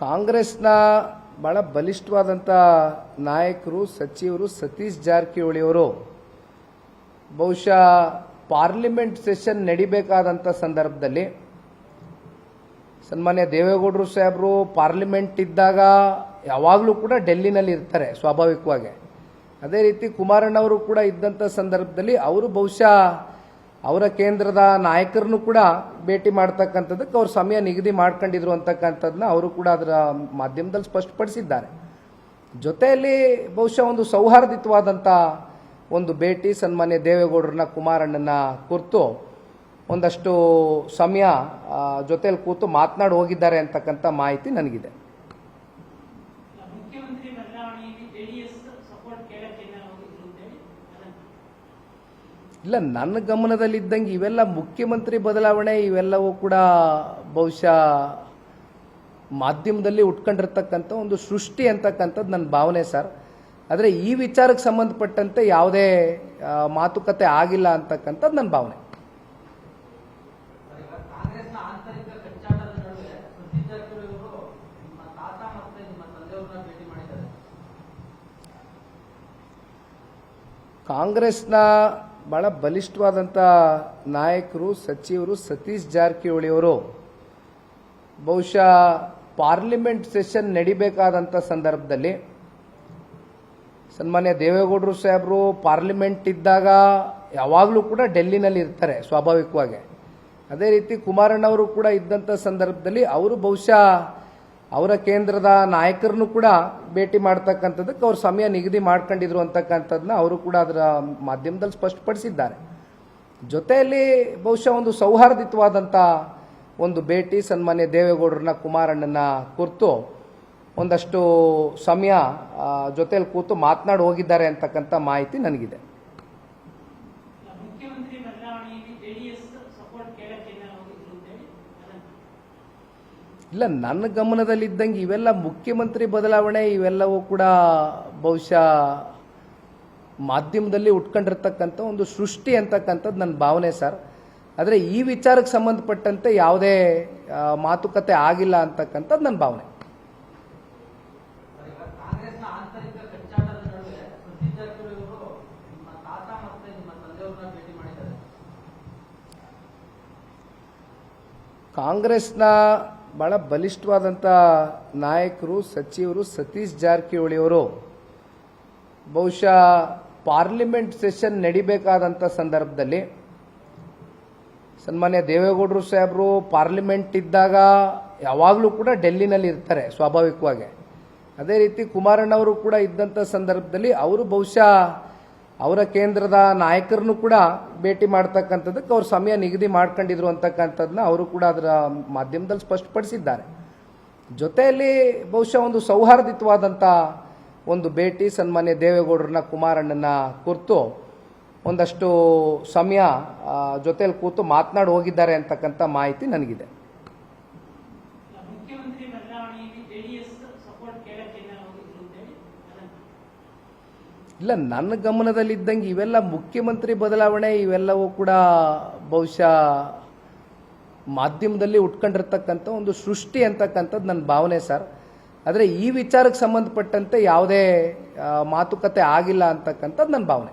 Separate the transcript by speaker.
Speaker 1: ಕಾಂಗ್ರೆಸ್ನ ಬಹಳ ಬಲಿಷ್ಠವಾದಂಥ ನಾಯಕರು, ಸಚಿವರು ಸತೀಶ್ ಜಾರಕಿಹೊಳಿ ಅವರು. ಬಹುಶಃ ಪಾರ್ಲಿಮೆಂಟ್ ಸೆಷನ್ ನಡಿಬೇಕಾದಂಥ ಸಂದರ್ಭದಲ್ಲಿ ಸನ್ಮಾನ್ಯ ದೇವೇಗೌಡರು ಸಾಹೇಬರು ಪಾರ್ಲಿಮೆಂಟ್ ಇದ್ದಾಗ ಯಾವಾಗಲೂ ಕೂಡ ಡೆಲ್ಲಿನಲ್ಲಿ ಇರ್ತಾರೆ ಸ್ವಾಭಾವಿಕವಾಗಿ. ಅದೇ ರೀತಿ ಕುಮಾರಣ್ಣವರು ಕೂಡ ಇದ್ದಂಥ ಸಂದರ್ಭದಲ್ಲಿ ಅವರು ಬಹುಶಃ ಅವರ ಕೇಂದ್ರದ ನಾಯಕರನ್ನು ಕೂಡ ಭೇಟಿ ಮಾಡ್ತಕ್ಕಂಥದ್ದಕ್ಕೆ ಅವರು ಸಮಯ ನಿಗದಿ ಮಾಡ್ಕೊಂಡಿದ್ರು ಅಂತಕ್ಕಂಥದ್ದನ್ನ ಅವರು ಕೂಡ ಅದರ ಮಾಧ್ಯಮದಲ್ಲಿ ಸ್ಪಷ್ಟಪಡಿಸಿದ್ದಾರೆ. ಜೊತೆಯಲ್ಲಿ ಬಹುಶಃ ಒಂದು ಸೌಹಾರ್ದಿತವಾದಂಥ ಒಂದು ಭೇಟಿ ಸನ್ಮಾನ್ಯ ದೇವೇಗೌಡರನ್ನ ಕುಮಾರಣ್ಣನ ಕುರಿತು ಒಂದಷ್ಟು ಸಮಯ ಜೊತೆಯಲ್ಲಿ ಕೂತು ಮಾತನಾಡಿ ಹೋಗಿದ್ದಾರೆ ಅಂತಕ್ಕಂಥ ಮಾಹಿತಿ ನನಗಿದೆ.
Speaker 2: ಇಲ್ಲ
Speaker 1: ನನ್ನ ಗಮನದಲ್ಲಿದ್ದಂಗೆ ಇವೆಲ್ಲ ಮುಖ್ಯಮಂತ್ರಿ ಬದಲಾವಣೆ ಇವೆಲ್ಲವೂ ಕೂಡ ಬಹುಶಃ ಮಾಧ್ಯಮದಲ್ಲಿ ಉಟ್ಕೊಂಡಿರ್ತಕ್ಕಂಥ ಒಂದು ಸೃಷ್ಟಿ ಅಂತಕ್ಕಂಥದ್ದು ನನ್ನ ಭಾವನೆ ಸರ್. ಆದರೆ ಈ ವಿಚಾರಕ್ಕೆ ಸಂಬಂಧಪಟ್ಟಂತೆ ಯಾವುದೇ ಮಾತುಕತೆ ಆಗಿಲ್ಲ ಅಂತಕ್ಕಂಥದ್ದು ನನ್ನ ಭಾವನೆ.
Speaker 3: ಕಾಂಗ್ರೆಸ್ನ
Speaker 1: ಭಾಳ ಬಲಿಷ್ಠವಾದಂಥ ನಾಯಕರು, ಸಚಿವರು, ಸತೀಶ್ ಜಾರಕಿಹೊಳಿ ಅವರು. ಬಹುಶಃ ಪಾರ್ಲಿಮೆಂಟ್ ಸೆಷನ್ ನಡಿಬೇಕಾದಂಥ ಸಂದರ್ಭದಲ್ಲಿ ಸನ್ಮಾನ್ಯ ದೇವೇಗೌಡರು ಸಾಹೇಬರು ಪಾರ್ಲಿಮೆಂಟ್ ಇದ್ದಾಗ ಯಾವಾಗಲೂ ಕೂಡ ಡೆಲ್ಲಿನಲ್ಲಿ ಇರ್ತಾರೆ ಸ್ವಾಭಾವಿಕವಾಗಿ. ಅದೇ ರೀತಿ ಕುಮಾರಣ್ಣವರು ಕೂಡ ಇದ್ದಂಥ ಸಂದರ್ಭದಲ್ಲಿ ಅವರು ಬಹುಶಃ ಅವರ ಕೇಂದ್ರದ ನಾಯಕರನ್ನು ಕೂಡ ಭೇಟಿ ಮಾಡ್ತಕ್ಕಂಥದ್ದಕ್ಕೆ ಅವ್ರು ಸಮಯ ನಿಗದಿ ಮಾಡ್ಕೊಂಡಿದ್ರು ಅಂತಕ್ಕಂಥದ್ದನ್ನ ಅವರು ಕೂಡ ಅದರ ಮಾಧ್ಯಮದಲ್ಲಿ ಸ್ಪಷ್ಟಪಡಿಸಿದ್ದಾರೆ. ಜೊತೆಯಲ್ಲಿ ಬಹುಶಃ ಒಂದು ಸೌಹಾರ್ದಿತವಾದಂಥ ಒಂದು ಭೇಟಿ ಸನ್ಮಾನ್ಯ ದೇವೇಗೌಡರನ್ನ ಕುಮಾರಣ್ಣನ ಕುರಿತು ಒಂದಷ್ಟು ಸಮಯ ಜೊತೆಯಲ್ಲಿ ಕೂತು ಮಾತನಾಡಿ ಹೋಗಿದ್ದಾರೆ ಅಂತಕ್ಕಂಥ ಮಾಹಿತಿ ನನಗಿದೆ.
Speaker 2: ಇಲ್ಲ
Speaker 1: ನನ್ನ ಗಮನದಲ್ಲಿದ್ದಂಗೆ ಇವೆಲ್ಲ ಮುಖ್ಯಮಂತ್ರಿ ಬದಲಾವಣೆ ಇವೆಲ್ಲವೂ ಕೂಡ ಬಹುಶಃ ಮಾಧ್ಯಮದಲ್ಲಿ ಉಟ್ಕೊಂಡಿರ್ತಕ್ಕಂಥ ಒಂದು ಸೃಷ್ಟಿ ಅಂತಕ್ಕಂಥದ್ದು ನನ್ನ ಭಾವನೆ ಸರ್. ಆದರೆ ಈ ವಿಚಾರಕ್ಕೆ ಸಂಬಂಧಪಟ್ಟಂತೆ ಯಾವುದೇ ಮಾತುಕತೆ ಆಗಿಲ್ಲ ಅಂತಕ್ಕಂಥದ್ದು ನನ್ನ ಭಾವನೆ.
Speaker 3: ಕಾಂಗ್ರೆಸ್ನ
Speaker 1: ಭಾಳ ಬಲಿಷ್ಠವಾದಂಥ ನಾಯಕರು, ಸಚಿವರು ಸತೀಶ್ ಜಾರಕಿಹೊಳಿ ಅವರು. ಬಹುಶಃ ಪಾರ್ಲಿಮೆಂಟ್ ಸೆಷನ್ ನಡಿಬೇಕಾದಂಥ ಸಂದರ್ಭದಲ್ಲಿ ಸನ್ಮಾನ್ಯ ದೇವೇಗೌಡರು ಸಾಹೇಬರು ಪಾರ್ಲಿಮೆಂಟ್ ಇದ್ದಾಗ ಯಾವಾಗಲೂ ಕೂಡ ಡೆಲ್ಲಿನಲ್ಲಿ ಇರ್ತಾರೆ ಸ್ವಾಭಾವಿಕವಾಗಿ. ಅದೇ ರೀತಿ ಕುಮಾರಣ್ಣವರು ಕೂಡ ಇದ್ದಂಥ ಸಂದರ್ಭದಲ್ಲಿ ಅವರು ಬಹುಶಃ ಅವರ ಕೇಂದ್ರದ ನಾಯಕರನ್ನು ಕೂಡ ಭೇಟಿ ಮಾಡ್ತಕ್ಕಂಥದ್ದಕ್ಕೆ ಅವರು ಸಮಯ ನಿಗದಿ ಮಾಡ್ಕೊಂಡಿದ್ರು ಅಂತಕ್ಕಂಥದ್ದನ್ನ ಅವರು ಕೂಡ ಅದರ ಮಾಧ್ಯಮದಲ್ಲಿ ಸ್ಪಷ್ಟಪಡಿಸಿದ್ದಾರೆ. ಜೊತೆಯಲ್ಲಿ ಬಹುಶಃ ಒಂದು ಸೌಹಾರ್ದಿತವಾದಂಥ ಒಂದು ಭೇಟಿ ಸನ್ಮಾನ್ಯ ದೇವೇಗೌಡರನ್ನ ಕುಮಾರಣ್ಣನ ಕುರಿತು ಒಂದಷ್ಟು ಸಮಯ ಜೊತೆಯಲ್ಲಿ ಕೂತು ಮಾತನಾಡಿ ಹೋಗಿದ್ದಾರೆ ಅಂತಕ್ಕಂಥ ಮಾಹಿತಿ ನನಗಿದೆ.
Speaker 2: ಇಲ್ಲ,
Speaker 1: ನನ್ನ ಗಮನದಲ್ಲಿದ್ದಂಗೆ ಇವೆಲ್ಲ ಮುಖ್ಯಮಂತ್ರಿ ಬದಲಾವಣೆ, ಇವೆಲ್ಲವೂ ಕೂಡ ಬಹುಶಃ ಮಾಧ್ಯಮದಲ್ಲಿ ಉಟ್ಕೊಂಡಿರ್ತಕ್ಕಂಥ ಒಂದು ಸೃಷ್ಟಿ ಅಂತಕ್ಕಂಥದ್ದು ನನ್ನ ಭಾವನೆ ಸರ್. ಆದರೆ ಈ ವಿಚಾರಕ್ಕೆ ಸಂಬಂಧಪಟ್ಟಂತೆ ಯಾವುದೇ ಮಾತುಕತೆ ಆಗಿಲ್ಲ ಅಂತಕ್ಕಂಥದ್ದು ನನ್ನ ಭಾವನೆ.